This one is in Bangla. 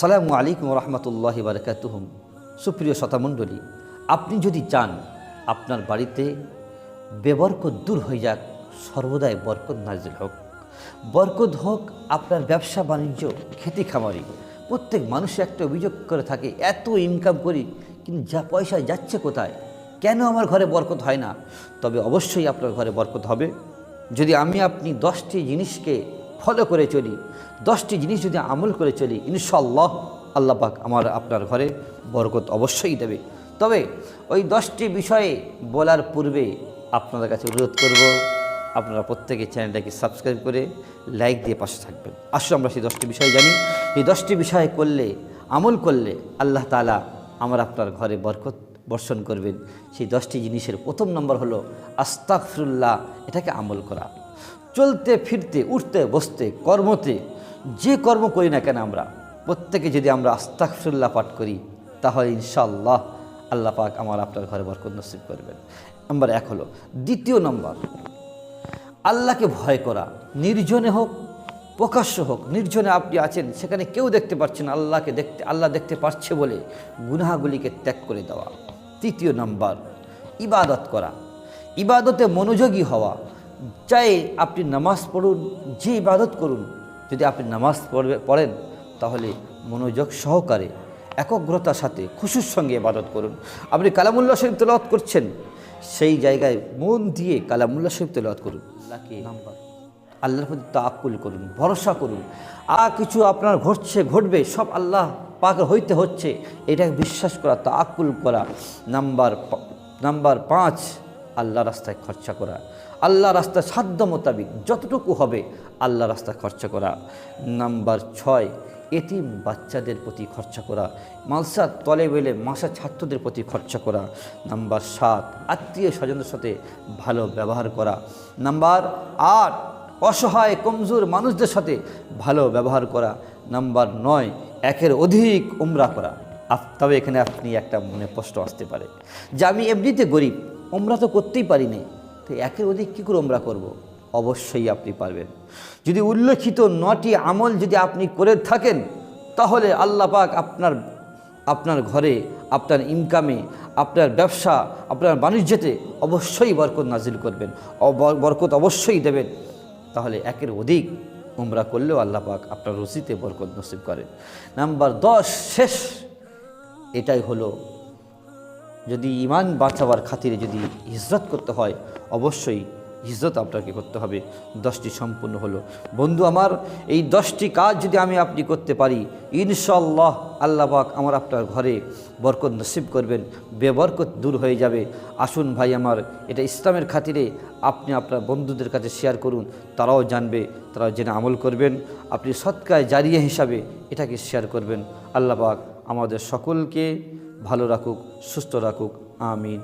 সালামু আলাইকুম রহমতুল্লাহ বারকাতুহম সুপ্রিয় শতামণ্ডলী আপনি যদি চান আপনার বাড়িতে বেবরকত দূর হয়ে যাক, সর্বদাই বরকত নাজিল হোক। বরকত হোক আপনার ব্যবসা, বাণিজ্য খেতি খামারি প্রত্যেক মানুষ একটা অভিযোগ করে থাকে, এত ইনকাম করি, কিন্তু যা পয়সা যাচ্ছে কোথায়? কেন আমার ঘরে বরকত হয় না? তবে অবশ্যই আপনার ঘরে বরকত হবে। যদি আমি আপনি দশটি জিনিসকে ফলো করে চলি। দশটি জিনিস যদি আমল করে চলি ইনশাল্লাহ আল্লাহ পাক আমার আপনার ঘরে বরকত অবশ্যই দেবে। তবে ওই দশটি বিষয়ে বলার পূর্বে আপনাদের কাছে অনুরোধ করব, আপনারা প্রত্যেকে চ্যানেলটাকে সাবস্ক্রাইব করে লাইক দিয়ে পাশে থাকবেন। আসলে আমরা সেই দশটি বিষয় জানি। এই দশটি বিষয় করলে, আমল করলে আল্লাহ তালা আমার আপনার ঘরে বরকত বর্ষণ করবেন। সেই দশটি জিনিসের প্রথম নম্বর হলো আস্তাকফিরুল্লাহ এটাকে আমল করা। চলতে, ফিরতে, উঠতে, বসতে, কর্মতে, যে কর্ম করি না কেন আমরা, প্রত্যেকে যদি আমরা আস্তাকফিরুল্লাহ পাঠ করি, তাহলে ইনশাআল্লাহ আল্লাহ পাক আমার আপনার ঘরে বরকত নসিব করবেন। নাম্বার এক হলো, দ্বিতীয় নম্বর, আল্লাহকে ভয় করা, নির্জনে হোক, প্রকাশ্য হোক, নির্জনে আপনি আছেন, সেখানে কেউ দেখতে পাচ্ছেন আল্লাহকে দেখতে, আল্লাহ দেখতে পাচ্ছে বলে গুনাহগুলিকে ত্যাগ করে দেওয়া। তৃতীয় নাম্বার, ইবাদত করা, ইবাদতে মনোযোগী হওয়া চাই আপনি নামাজ পড়ুন যে ইবাদত করুন। যদি আপনি নামাজ পড়বে পড়েন তাহলে মনোযোগ সহকারে একগ্রতার সাথে খুশুর সঙ্গে ইবাদত করুন। আপনি কালামুল্লাহ শরীফ তেলাওয়াত করছেন সেই জায়গায় মন দিয়ে কালামুল্লাহ শরীফ তেলাওয়াত করুন। আল্লাহকে নাম্বার। আল্লাহর প্রতি তাকুল করুন ভরসা করুন। আর কিছু আপনার ঘটছে ঘটবে সব আল্লাহ পাক হইতে হচ্ছে এটাকে বিশ্বাস করা তাকুল করা। নাম্বার নাম্বার পাঁচ আল্লাহ রাস্তায় খরচা করা। আল্লাহ রাস্তায় সাধ্য মোতাবিক যতটুকু হবে আল্লাহ রাস্তায় খরচা করা। নাম্বার ছয়, এতিম বাচ্চাদের প্রতি খরচা করা। মালসা তলে বেলে মাসা ছাত্রদের প্রতি খরচা করা। নাম্বার সাত, আত্মীয় স্বজনদের সাথে ভালো ব্যবহার করা। নাম্বার আট, অসহায়, কমজোর মানুষদের সাথে ভালো ব্যবহার করা। নাম্বার নয়, একের অধিক উমরা করা। তবে এখানে আপনি একটা মনে প্রশ্ন আসতে পারে। যে আমি এমনিতে গরিব ওমরা তো করতেই পারি না তো একের অধিক কী করে ওমরা করব। অবশ্যই আপনি পারবেন। যদি উল্লেখিত নটি আমল যদি আপনি করে থাকেন, তাহলে আল্লাহ পাক আপনার আপনার ঘরে, আপনার ইনকামে আপনার ব্যবসা, আপনার বাণিজ্যতে অবশ্যই বরকত নাজিল করবেন। বরকত অবশ্যই দেবেন। তাহলে একের অধিক উমরা করলেও আল্লাহ পাক আপনার রুচিতে বরকত নসিব করেন। নাম্বার দশ, শেষ এটাই হলো, যদি ইমান বাঁচাবার খাতিরে যদি হিজরত করতে হয়, অবশ্যই হিজরত আপনাকে করতে হবে। দশটি সম্পূর্ণ হলো। বন্ধু আমার, এই দশটি কাজ যদি আমি আপনি করতে পারি ইনশাল্লাহ আল্লাহ পাক আমার আপনার ঘরে বরকত নসিব করবেন, বেবরকত দূর হয়ে যাবে। আসুন ভাই আমার, এটা ইসলামের খাতিরে আপনি আপনার বন্ধুদের কাছে শেয়ার করুন, তারাও জানবে, তারাও জেনে আমল করবেন। আপনি সৎকায় জারিয়া হিসাবে এটাকে শেয়ার করবেন। আল্লাহ পাক আমাদের সকলকে ভালো রাখুক সুস্থ রাখুক আমিন।